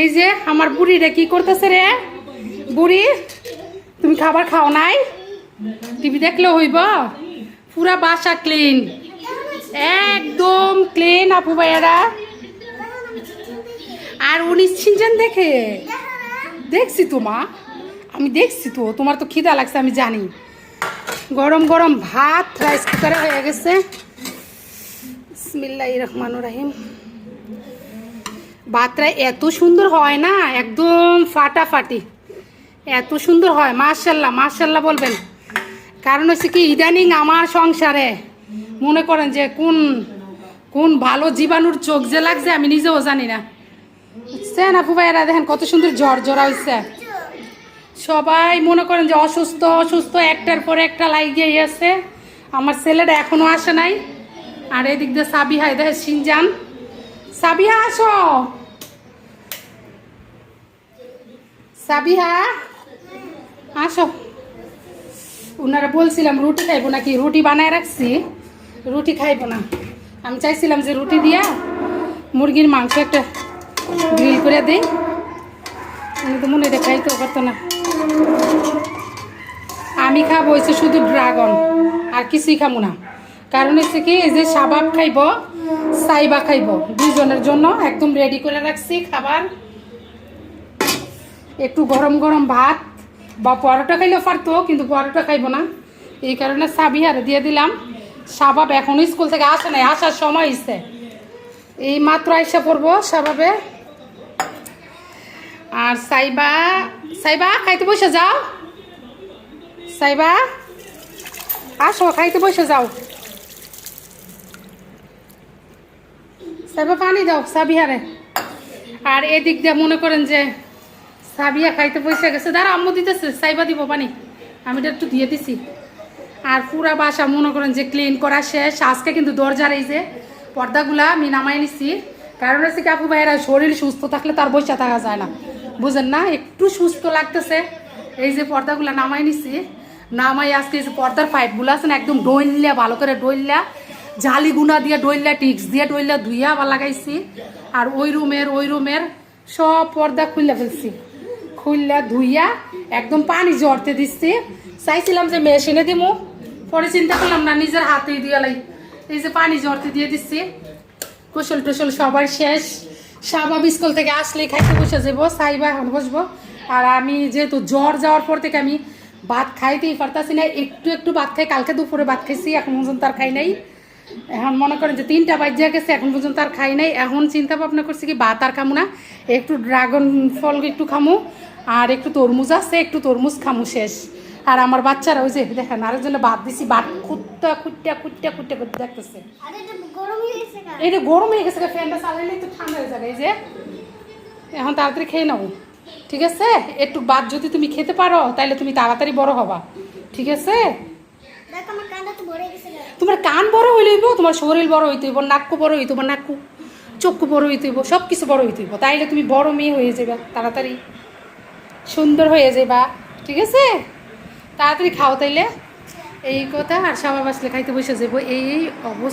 এই যে আমার বুড়িটা কি করতেছে রে? বুড়ি, তুমি খাবার খাও নাই? টিভি দেখলে হইব? পুরা বাসা ক্লিন একদম ক্লিন আপু ভাইয়ারা। আর উনি ছিনছেন দেখে? দেখছি তো, মা। আমি দেখছি তো, তোমার তো খিদা লাগছে, আমি জানি। গরম গরম ভাত রাইস কুকারে হয়ে গেছে। বিসমিল্লাহ রহমান রাহিম। ভাতটা এত সুন্দর হয় না, একদম ফাটাফাটি। এত সুন্দর হয় মার্শাল্লাহ মার্শাল্লাহ বলবেন। কারণ হচ্ছে কি, ইদানিং আমার সংসারে মনে করেন যে কোন কোন ভালো জীবাণুর চোখ যে লাগছে, আমি নিজেও জানি না। বুঝছেন আপু ভাইয়েরা, দেখেন কত সুন্দর জ্বর জরা হয়েছে সবাই মনে করেন যে অসুস্থ অসুস্থ, একটার পর একটা লাগিয়ে আছে আমার ছেলেটা এখনও আসে নাই। আর এদিক দিয়ে সাবিহা দেখে সিনজান। সাবিহা, আসো। সাবিহা, আসো। ওনারা বলছিলাম, রুটি খাইবো নাকি? রুটি বানায় রাখছি, রুটি খাইবো না। আমি চাইছিলাম যে রুটি দিয়া মুরগির মাংস একটা গ্রিল করে দিই। উনি তো মনে দেখাইতে পারতো না। আমি খাব হচ্ছে শুধু ড্রাগন, আর কিছুই খাব না। কারণ হচ্ছে কি, এই যে সাবাব খাইব, সাইবা খাইব দুজনের জন্য একদম রেডি করে রাখছি খাবার। একটু গরম গরম ভাত বা পরোটা খাইলেও পারতো, কিন্তু পরোটা খাইবো না। এই কারণে সাবিহারে দিয়ে দিলাম। সাবাব এখনও স্কুল থেকে আসে নাই, আসার সময় হয়েছে এই মাত্র আইসা পড়ব সাবাবে। আর সাইবা সাইবা, খাইতে বসে যাও। সাইবা, আসো, খাইতে বসে যাও। সাইবা, পানি দাও, সাবিহারে। আর এদিক দিয়ে মনে করেন যে সাবিয়া খাইতে বসে গেছে। দাঁড়া, আম্মু দিতেছে, সাইবা দিব পানি। আমি এটা একটু দিয়ে দিছি। আর পুরা বাসা মনে করেন যে ক্লিন করা শেষ। আজকে কিন্তু দরজার এই যে পর্দাগুলা আমি নামাই নিছি। কারণ হচ্ছে কি, আপু ভাইয়েরা, শরীর সুস্থ থাকলে তার বসে থাকা যায় না। বুঝেন না, একটু সুস্থ লাগতেছে। এই যে পর্দাগুলা নামাই নিছি। নামাই আজকে এই যে পর্দার ফাইটগুলো আছে না, একদম ডইল্লা, ভালো করে ডইল্লা, জালি গুনা দিয়ে ডইল্লা, টিক্স দিয়ে ডইল্লা ধুইয়া আবার লাগাইছি। আর ওই রুমের ওই রুমের সব পর্দা খুললে ফেলছি। খুললা, ধুইয়া একদম পানি জড়তে দিচ্ছি। চাইছিলাম যে মেশিনে দিমু, পরে চিন্তা করলাম, না, নিজের হাতেই দিয়ে লাই। এই যে পানি জড়তে দিয়ে দিচ্ছি। কুশল টুশল সবার শেষ। সাবা স্কুল থেকে আসলেই খাইতে বসে যাব, সাইবা এখন বসবো। আর আমি যেহেতু জ্বর যাওয়ার পর থেকে আমি ভাত খাইতেই পারতাছি না, একটু একটু ভাত খাই, কালকে দুপুরে ভাত খাইছি, এখন পর্যন্ত আর খাই নাই। এখন মনে করেন যে তিনটা বাজ্যা গেছে এখন পর্যন্ত আর খাই নাই। এখন চিন্তা ভাবনা করছি কি ভাত আর খামু না। একটু ড্রাগন ফল একটু খামু আর একটু তরমুজ আছে একটু তরমুজ খামু শেষ। আর আমার বাচ্চারা ওই যে দেখেন আরেকজনে ভাত দিছি ভাত খুঁটটা খুঁটটা খুঁটটা খুঁটটা করতে দেখতেছে। আরে এটা গরম হয়ে গেছে কেন? এটা গরম হয়ে গেছে ফ্যানটা চালাইলে একটু ঠান্ডা হয়ে যাবে এই যে। এখন তাড়াতাড়ি খেয়ে নাও। ঠিক আছে? একটু বাদ যদি তুমি খেতে পারো তাহলে তুমি তাড়াতাড়ি বড় হবা। ঠিক আছে? তোমার কান বড় হইলে হইব, তোমার শরীর বড় হইতে হইব নাক্কু বড় হইতে হইব নাক্কু চক্ষু বড় হইতে হইব সব কিছু বড় হইতে হইব। তাইলে তুমি বড় মেয়ে হয়ে যাবে তাড়াতাড়ি। সুন্দর হয়ে যাবা ঠিক আছে? তাড়াতাড়ি খাও তাইলে। এই কথা আর সবাই বাসলে খাইতে বসে যাব এই অবস্থা।